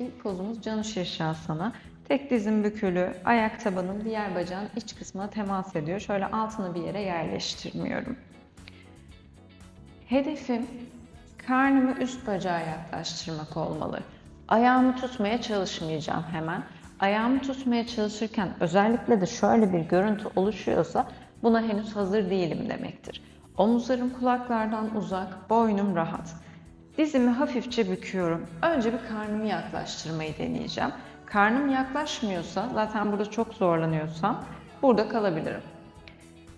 ilk pozumuz canı şirşasana. Tek dizim bükülü, ayak tabanım diğer bacağın iç kısmına temas ediyor. Şöyle altını bir yere yerleştirmiyorum. Hedefim karnımı üst bacağa yaklaştırmak olmalı. Ayağımı tutmaya çalışmayacağım hemen. Ayağımı tutmaya çalışırken özellikle de şöyle bir görüntü oluşuyorsa buna henüz hazır değilim demektir. Omuzlarım kulaklardan uzak, boynum rahat. Dizimi hafifçe büküyorum. Önce bir karnımı yaklaştırmayı deneyeceğim. Karnım yaklaşmıyorsa, zaten burada çok zorlanıyorsam burada kalabilirim.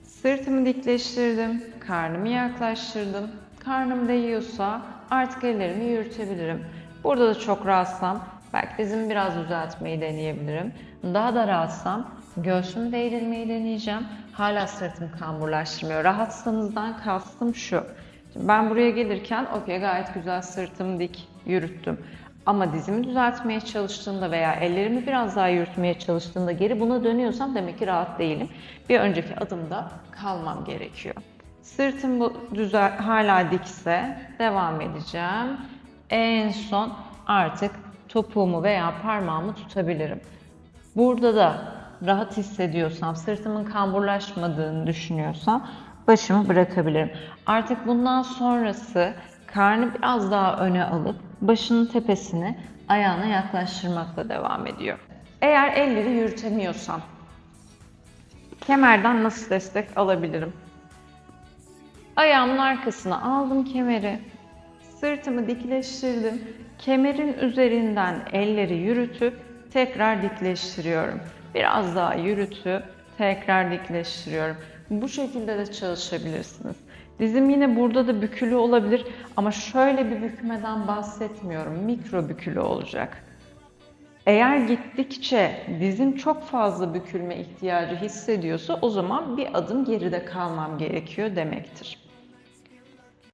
Sırtımı dikleştirdim, karnımı yaklaştırdım. Karnım değiyorsa artık ellerimi yürütebilirim. Burada da çok rahatsam belki dizimi biraz düzeltmeyi deneyebilirim. Daha da rahatsam göğsümü değdirmeyi deneyeceğim. Hala sırtım kamburlaştırmıyor. Rahatsanızdan kastım şu. Şimdi ben buraya gelirken okey gayet güzel sırtım dik yürüttüm. Ama dizimi düzeltmeye çalıştığımda veya ellerimi biraz daha yürütmeye çalıştığımda geri buna dönüyorsam demek ki rahat değilim. Bir önceki adımda kalmam gerekiyor. Sırtım bu düzel hala dikse devam edeceğim. En son artık topuğumu veya parmağımı tutabilirim. Burada da rahat hissediyorsam, sırtımın kamburlaşmadığını düşünüyorsam başımı bırakabilirim. Artık bundan sonrası karnı biraz daha öne alıp başının tepesini ayağına yaklaştırmakla devam ediyor. Eğer elleri yürütemiyorsam kemerden nasıl destek alabilirim? Ayağımın arkasına aldım kemeri. Sırtımı dikleştirdim. Kemerin üzerinden elleri yürütüp tekrar dikleştiriyorum. Biraz daha yürütüp tekrar dikleştiriyorum. Bu şekilde de çalışabilirsiniz. Dizim yine burada da bükülü olabilir ama şöyle bir bükmeden bahsetmiyorum. Mikro bükülü olacak. Eğer gittikçe dizim çok fazla bükülme ihtiyacı hissediyorsa o zaman bir adım geride kalmam gerekiyor demektir.